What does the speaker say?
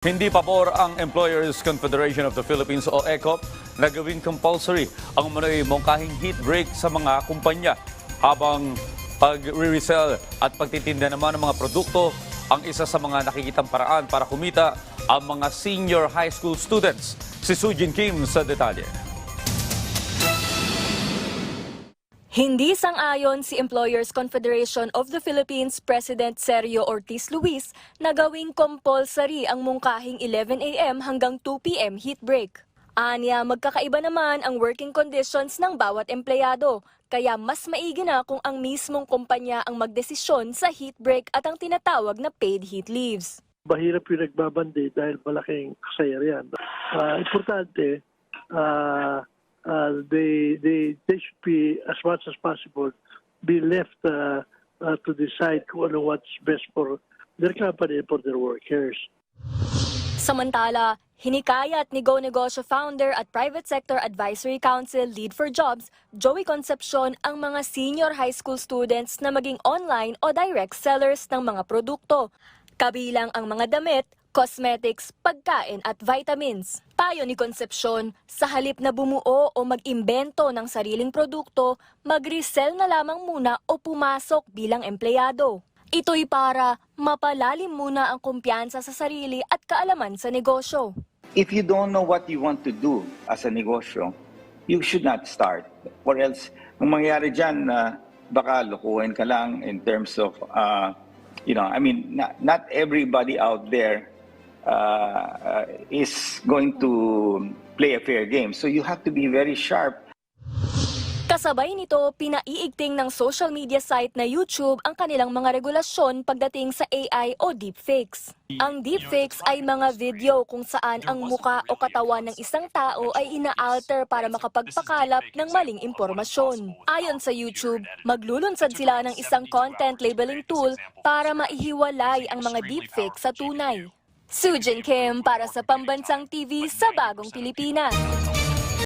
Hindi pabor ang Employers Confederation of the Philippines o ECOP na gawing compulsory ang manoy mongkahing heat break sa mga kumpanya habang pag-resell at pagtitinda naman ng mga produkto ang isa sa mga nakikitang paraan para kumita ang mga senior high school students. Si Sujin Kim sa detalye. Hindi sang-ayon si Employers Confederation of the Philippines President Sergio Ortiz Luis na gawing compulsory ang mungkahing 11 a.m. hanggang 2 p.m. heat break. Anya, magkakaiba naman ang working conditions ng bawat empleyado, kaya mas maigi na kung ang mismong kumpanya ang magdesisyon sa heat break at ang tinatawag na paid heat leaves. mahirap yung nagbabandi dahil malaking kasayarian. Ah, importante, ah, ah, they, they, they should be, as much as possible, be left ah, ah, to decide kung ano what's best for their company and for their workers. Samantala, hinikayat ni Go Negosyo founder at Private Sector Advisory Council Lead for Jobs, Joey Concepcion, ang mga senior high school students na maging online o direct sellers ng mga produkto. Kabilang ang mga damit, cosmetics, pagkain at vitamins. Payo ni Concepcion, sa halip na bumuo o mag-imbento ng sariling produkto, mag-resell na lamang muna o pumasok bilang empleyado. Ito'y para mapalalim muna ang kumpiyansa sa sarili at kaalaman sa negosyo. if you don't know what you want to do as a negosyo, you should not start. Or else, ang mangyayari dyan, na baka lukuhin ka lang in terms of, uh, you know, I mean, not, not everybody out there uh, uh, is going to play a fair game. So you have to be very sharp Kasabay nito, pinaiigting ng social media site na YouTube ang kanilang mga regulasyon pagdating sa AI o deepfakes. Ang deepfakes ay mga video kung saan ang muka o katawan ng isang tao ay ina-alter para makapagpakalap ng maling impormasyon. Ayon sa YouTube, maglulunsad sila ng isang content labeling tool para maihiwalay ang mga deepfake sa tunay. Sujin Kim para sa Pambansang TV sa Bagong Pilipinas.